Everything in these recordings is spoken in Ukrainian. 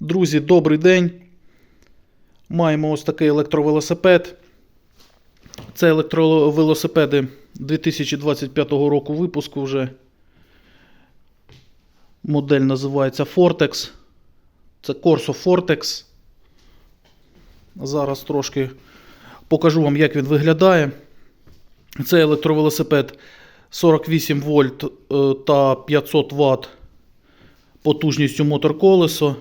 Друзі, добрий день. Маємо ось такий електровелосипед. Це електровелосипеди 2025 року випуску вже. Модель називається Fortex. Це Corso Fortex. Зараз трошки покажу вам, як він виглядає. Це електровелосипед 48 вольт е, та 500 Вт потужністю мотор-колесо.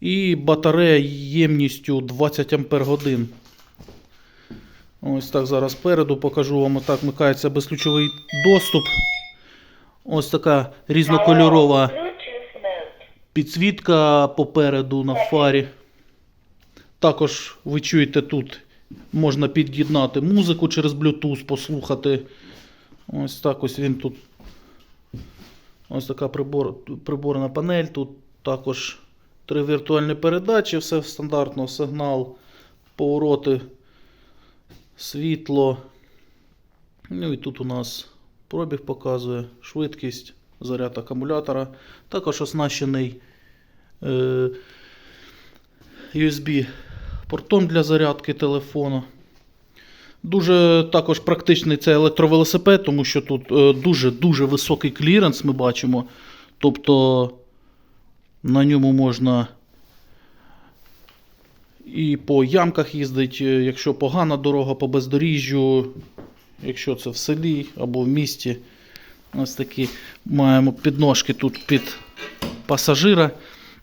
І батарея ємністю 20 Ампер годин. Ось так зараз спереду покажу вам. Так вмикається безключовий доступ. Ось така різнокольорова підсвітка попереду на фарі. Також ви чуєте тут можна під'єднати музику через Bluetooth, послухати. Ось так ось він тут. Ось така прибор, приборна панель. Тут також три віртуальні передачі, все стандартно, сигнал, повороти, світло. Ну і тут у нас пробіг показує, швидкість, заряд акумулятора. Також оснащений е, USB портом для зарядки телефону. Дуже також практичний цей електровелосипед, тому що тут дуже-дуже високий кліренс ми бачимо. Тобто на ньому можна і по ямках їздити, е, якщо погана дорога по бездоріжжю, якщо це в селі або в місті. Ось такі маємо підножки тут під пасажира.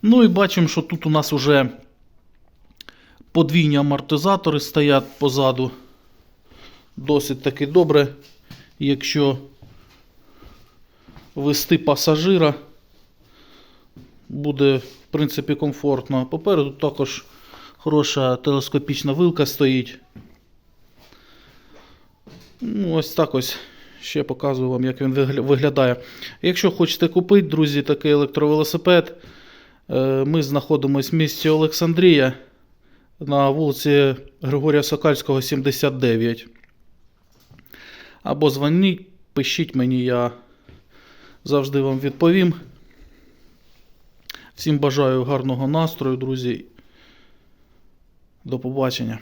Ну і бачимо, що тут у нас вже подвійні амортизатори стоять позаду. Досить таки добре, якщо вести пасажира, буде, в принципі, комфортно. Попереду також хороша телескопічна вилка стоїть. Ну, ось так ось. Ще показую вам, як він виглядає. Якщо хочете купити, друзі, такий електровелосипед, е, ми знаходимося в місті Олександрія на вулиці Григорія Сокальського, 79. Або дзвоніть, пишіть мені, я завжди вам відповім. Всім бажаю гарного настрою, друзі. До побачення.